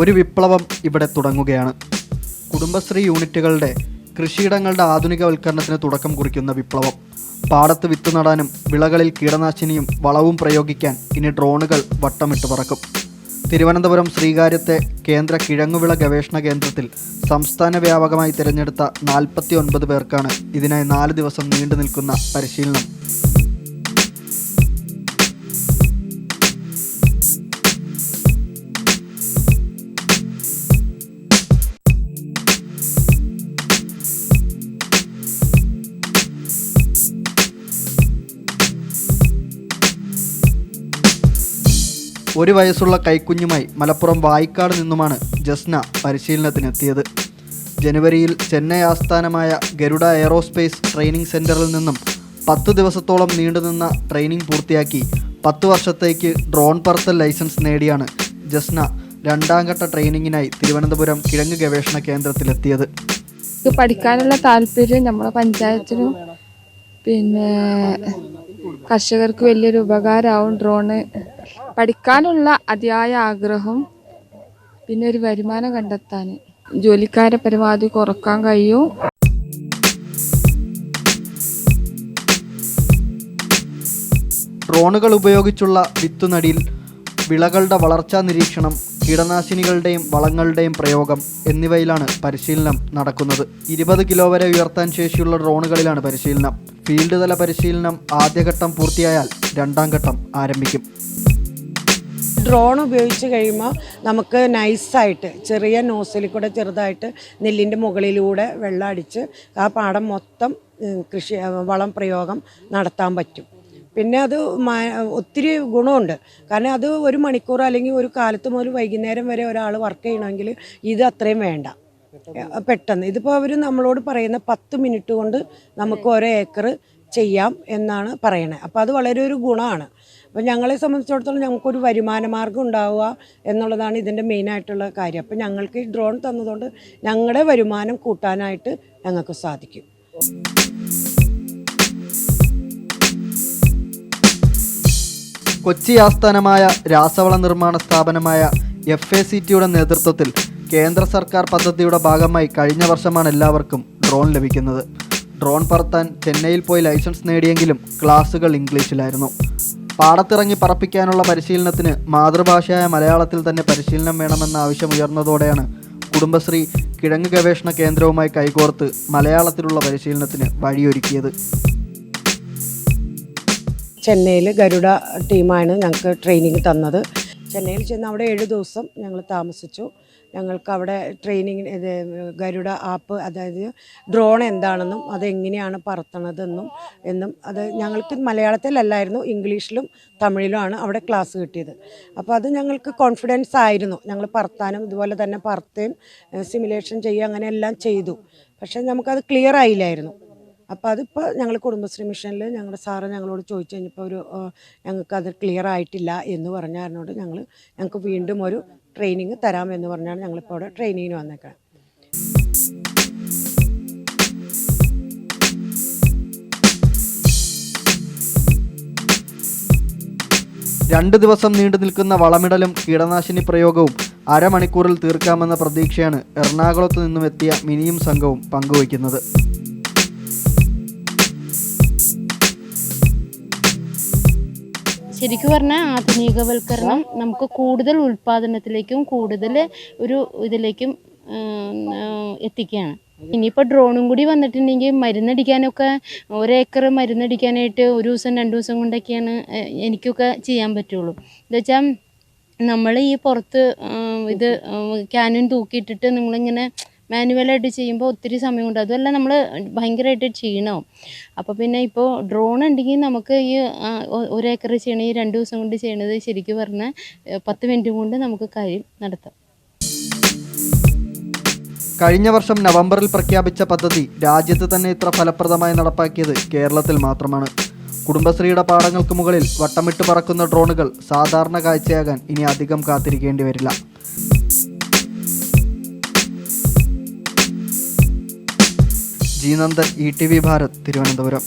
ഒരു വിപ്ലവം ഇവിടെ തുടങ്ങുകയാണ്. കുടുംബശ്രീ യൂണിറ്റുകളുടെ കൃഷിയിടങ്ങളുടെ ആധുനികവൽക്കരണത്തിന് തുടക്കം കുറിക്കുന്ന വിപ്ലവം. പാടത്ത് വിത്ത് നടാനും വിളകളിൽ കീടനാശിനിയും വളവും പ്രയോഗിക്കാൻ ഇനി ഡ്രോണുകൾ വട്ടമിട്ട് പറക്കും. തിരുവനന്തപുരം ശ്രീകാര്യത്തെ കേന്ദ്ര കിഴങ്ങുവിള ഗവേഷണ കേന്ദ്രത്തിൽ സംസ്ഥാന വ്യാപകമായി തിരഞ്ഞെടുത്ത നാൽപ്പത്തി ഒൻപത് പേർക്കാണ് ഇതിനായി നാല് ദിവസം നീണ്ടു നിൽക്കുന്ന പരിശീലനം. ഒരു വയസ്സുള്ള കൈക്കുഞ്ഞുമായി മലപ്പുറം വായിക്കാട് നിന്നുമാണ് ജസ്ന പരിശീലനത്തിനെത്തിയത്. ജനുവരിയിൽ ചെന്നൈ ആസ്ഥാനമായ ഗരുഡ എയറോസ്പേസ് ട്രെയിനിങ് സെന്ററിൽ നിന്നും പത്ത് ദിവസത്തോളം നീണ്ടുനിന്ന ട്രെയിനിങ് പൂർത്തിയാക്കി പത്ത് വർഷത്തേക്ക് ഡ്രോൺ പറത്തൽ ലൈസൻസ് നേടിയാണ് ജസ്ന രണ്ടാം ഘട്ട ട്രെയിനിങ്ങിനായി തിരുവനന്തപുരം കിഴങ്ങ് ഗവേഷണ കേന്ദ്രത്തിലെത്തിയത്. പഠിക്കാനുള്ള താല്പര്യം നമ്മുടെ പഞ്ചായത്തിനും പിന്നെ കർഷകർക്ക് വലിയൊരു ഉപകാരമാവും ഡ്രോണ് പഠിക്കാനുള്ള അതിയായ ആഗ്രഹം പിന്നെ ഒരു വരുമാനം കണ്ടെത്താൻ. ജോലിക്കാരെ പരമാവധി കുറയ്ക്കാൻ കഴിയും. ഡ്രോണുകൾ ഉപയോഗിച്ചുള്ള വിത്തുനടിയിൽ വിളകളുടെ വളർച്ചാ നിരീക്ഷണം കീടനാശിനികളുടെയും വളങ്ങളുടെയും പ്രയോഗം എന്നിവയിലാണ് പരിശീലനം നടക്കുന്നത്. ഇരുപത് കിലോ വരെ ഉയർത്താൻ ശേഷിയുള്ള ഡ്രോണുകളിലാണ് പരിശീലനം. ഫീൽഡ് തല പരിശീലനം ആദ്യഘട്ടം പൂർത്തിയായാൽ രണ്ടാം ഘട്ടം ആരംഭിക്കും. ഡ്രോൺ ഉപയോഗിച്ച് കഴിയുമ്പോൾ നമുക്ക് നൈസായിട്ട് ചെറിയ നോസിൽ കൂടെ ചെറുതായിട്ട് നെല്ലിന്റെ മുകളിലൂടെ വെള്ളം അടിച്ച് ആ പാടം മൊത്തം കൃഷി വളം പ്രയോഗം നടത്താൻ പറ്റും. പിന്നെ അത് ഒത്തിരി ഗുണമുണ്ട്. കാരണം അത് ഒരു മണിക്കൂർ അല്ലെങ്കിൽ ഒരു കാലത്ത് മുതൽ വൈകുന്നേരം വരെ ഒരാൾ വർക്ക് ചെയ്യണമെങ്കിൽ ഇത് അത്രയും വേണ്ട. പെട്ടെന്ന്. ഇതിപ്പോൾ അവർ നമ്മളോട് പറയുന്ന പത്ത് മിനിറ്റ് കൊണ്ട് നമുക്ക് ഓരോ ഏക്കർ ചെയ്യാം എന്നാണ് പറയണത് അപ്പോൾ അത് വളരെ ഒരു ഗുണമാണ്. അപ്പോൾ ഞങ്ങളെ സംബന്ധിച്ചിടത്തോളം ഞങ്ങൾക്കൊരു വരുമാന മാർഗം ഉണ്ടാവുക എന്നുള്ളതാണ് ഇതിന്റെ മെയിനായിട്ടുള്ള കാര്യം. അപ്പോൾ ഞങ്ങൾക്ക് ഈ ഡ്രോൺ തന്നതുകൊണ്ട് ഞങ്ങളുടെ വരുമാനം കൂട്ടാനായിട്ട് ഞങ്ങൾക്ക് സാധിക്കും. കൊച്ചി ആസ്ഥാനമായ രാസവള നിർമ്മാണ സ്ഥാപനമായ എഫ് എ സി ടിയുടെ നേതൃത്വത്തിൽ കേന്ദ്ര സർക്കാർ പദ്ധതിയുടെ ഭാഗമായി കഴിഞ്ഞ വർഷമാണ് എല്ലാവർക്കും ഡ്രോൺ ലഭിക്കുന്നത്. ഡ്രോൺ പറത്താൻ ചെന്നൈയിൽ പോയി ലൈസൻസ് നേടിയെങ്കിലും ക്ലാസുകൾ ഇംഗ്ലീഷിലായിരുന്നു. പാടത്തിറങ്ങി പറപ്പിക്കാനുള്ള പരിശീലനത്തിന് മാതൃഭാഷയായ മലയാളത്തിൽ തന്നെ പരിശീലനം വേണമെന്ന ആവശ്യം ഉയർന്നതോടെയാണ് കുടുംബശ്രീ കിഴങ്ങ് ഗവേഷണ കേന്ദ്രവുമായി കൈകോർത്ത് മലയാളത്തിലുള്ള പരിശീലനത്തിന് വഴിയൊരുക്കിയത്. ചെന്നൈയിൽ ഗരുഡ ടീമാണ് ഞങ്ങൾക്ക് ട്രെയിനിങ് തന്നത്. ചെന്നൈയിൽ ചെന്ന് അവിടെ ഏഴ് ദിവസം ഞങ്ങൾ താമസിച്ചു. ഞങ്ങൾക്ക് അവിടെ ട്രെയിനിങ് ഇത് ഗരുഡ ആപ്പ് അതായത് ഡ്രോൺ എന്താണെന്നും അതെങ്ങനെയാണ് പറത്തണതെന്നും എന്നും അത് ഞങ്ങൾക്ക് മലയാളത്തിലല്ലായിരുന്നു ഇംഗ്ലീഷിലും തമിഴിലുമാണ് അവിടെ ക്ലാസ് കിട്ടിയത്. അപ്പോൾ അത് ഞങ്ങൾക്ക് കോൺഫിഡൻസ് ആയിരുന്നു. ഞങ്ങൾ പറത്താനും ഇതുപോലെ തന്നെ പറത്തുകയും സിമുലേഷൻ ചെയ്യുക അങ്ങനെ എല്ലാം ചെയ്തു. പക്ഷേ നമുക്കത് ക്ലിയർ ആയില്ലായിരുന്നു. അപ്പോൾ അതിപ്പോൾ ഞങ്ങൾ കുടുംബശ്രീ മിഷനിൽ ഞങ്ങളുടെ സാറ് ഞങ്ങളോട് ചോദിച്ചു കഴിഞ്ഞപ്പോൾ ഒരു ഞങ്ങൾക്കത് ക്ലിയർ ആയിട്ടില്ല എന്ന് പറഞ്ഞ ഞങ്ങൾ ഞങ്ങൾക്ക് വീണ്ടും ഒരു ട്രെയിനിങ് തരാമെന്ന് പറഞ്ഞാണ് ഞങ്ങളിപ്പോൾ അവിടെ ട്രെയിനിങ്ങിന് വന്നേക്കുന്നത് രണ്ട് ദിവസം നീണ്ടു നിൽക്കുന്ന വളമിടലും കീടനാശിനി പ്രയോഗവും അരമണിക്കൂറിൽ തീർക്കാമെന്ന പ്രതീക്ഷയാണ് എറണാകുളത്ത് നിന്നും എത്തിയ മിനിയും സംഘവും പങ്കുവയ്ക്കുന്നത്. ശരിക്കും പറഞ്ഞാൽ ആധുനികവൽക്കരണം നമുക്ക് കൂടുതൽ ഉൽപ്പാദനത്തിലേക്കും കൂടുതൽ ഒരു ഇതിലേക്കും എത്തിക്കുകയാണ്. ഇനിയിപ്പോൾ ഡ്രോണും കൂടി വന്നിട്ടുണ്ടെങ്കിൽ മരുന്നടിക്കാനൊക്കെ ഒരേക്കർ മരുന്നടിക്കാനായിട്ട് ഒരു ദിവസം രണ്ട് ദിവസം കൊണ്ടൊക്കെയാണ് എനിക്കൊക്കെ ചെയ്യാൻ പറ്റുള്ളൂ. എന്താ നമ്മൾ ഈ പുറത്ത് ഇത് ക്യാനും തൂക്കിയിട്ടിട്ട് നമ്മളിങ്ങനെ മാനുവലായിട്ട് ചെയ്യുമ്പോൾ ഒത്തിരി സമയം അതുമല്ല നമ്മൾ ഭയങ്കരമായിട്ട് ക്ഷീണവും. അപ്പോൾ പിന്നെ ഇപ്പോൾ ഡ്രോൺ ഉണ്ടെങ്കിൽ നമുക്ക് ഈ ഒരേക്കർ ചെയ്യണ ഈ രണ്ട് ദിവസം കൊണ്ട് ചെയ്യണത് ശരിക്കും പറഞ്ഞാൽ പത്ത് മിനിറ്റ് കൊണ്ട് നമുക്ക് കാര്യം നടത്താം. കഴിഞ്ഞ വർഷം നവംബറിൽ പ്രഖ്യാപിച്ച പദ്ധതി രാജ്യത്ത് തന്നെ ഇത്ര ഫലപ്രദമായി നടപ്പാക്കിയത് കേരളത്തിൽ മാത്രമാണ്. കുടുംബശ്രീയുടെ പാടങ്ങൾക്ക് മുകളിൽ വട്ടമിട്ട് പറക്കുന്ന ഡ്രോണുകൾ സാധാരണ കാഴ്ചയാകാൻ ഇനി അധികം കാത്തിരിക്കേണ്ടി വരില്ല. G Nandan E T V Bharat Thiruvananthapuram.